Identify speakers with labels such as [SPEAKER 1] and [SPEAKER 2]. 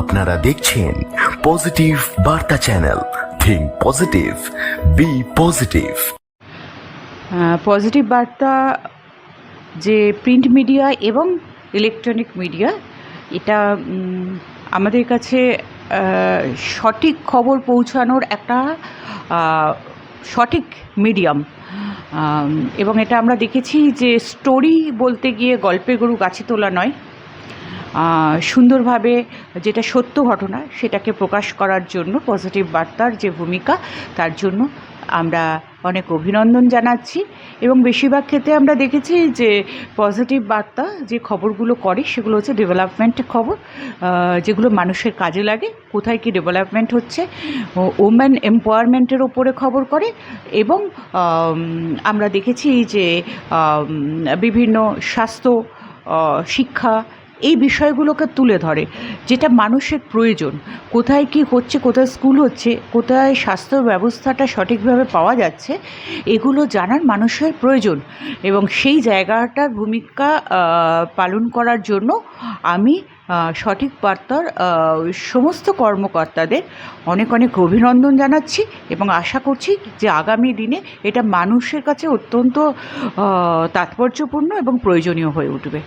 [SPEAKER 1] আপনারা দেখছেন পজিটিভ বার্তা channel. Think positive be positive
[SPEAKER 2] positive বার্তা যে প্রিন্ট মিডিয়া এবং ইলেকট্রনিক মিডিয়া এটা আমাদের কাছে সঠিক খবর পৌঁছানোর একটা সঠিক মিডিয়াম এবং এটা আমরা দেখেছি যে স্টোরি বলতে গিয়ে গল্পের গরু গাছে তোলা নয়। সুন্দরভাবে যেটা সত্য ঘটনা সেটাকে প্রকাশ করার জন্য পজিটিভ বার্তার যে ভূমিকা, তার জন্য আমরা অনেক অভিনন্দন জানাচ্ছি। এবং বেশিরভাগ ক্ষেত্রে আমরা দেখেছি যে পজিটিভ বার্তা যে খবরগুলো করে সেগুলো হচ্ছে ডেভেলপমেন্টের খবর যেগুলো মানুষের কাজে লাগে, কোথায় কি ডেভেলপমেন্ট হচ্ছে ওমেন এম্পাওয়ারমেন্টের ওপরে খবর করে এবং আমরা দেখেছি যে বিভিন্ন স্বাস্থ্য শিক্ষা এই বিষয়গুলোকে তুলে ধরে, যেটা মানুষের প্রয়োজন। কোথায় কি হচ্ছে, কোথায় স্কুল হচ্ছে, কোথায় স্বাস্থ্য ব্যবস্থাটা সঠিকভাবে পাওয়া যাচ্ছে, এগুলো জানার মানুষের প্রয়োজন। এবং সেই জায়গাটার ভূমিকা পালন করার জন্য আমি সঠিক বার্তার সমস্ত কর্মকর্তাদের অনেক অনেক অভিনন্দন জানাচ্ছি এবং আশা করছি যে আগামী দিনে এটা মানুষের কাছে অত্যন্ত তাৎপর্যপূর্ণ এবং প্রয়োজনীয় হয়ে উঠবে।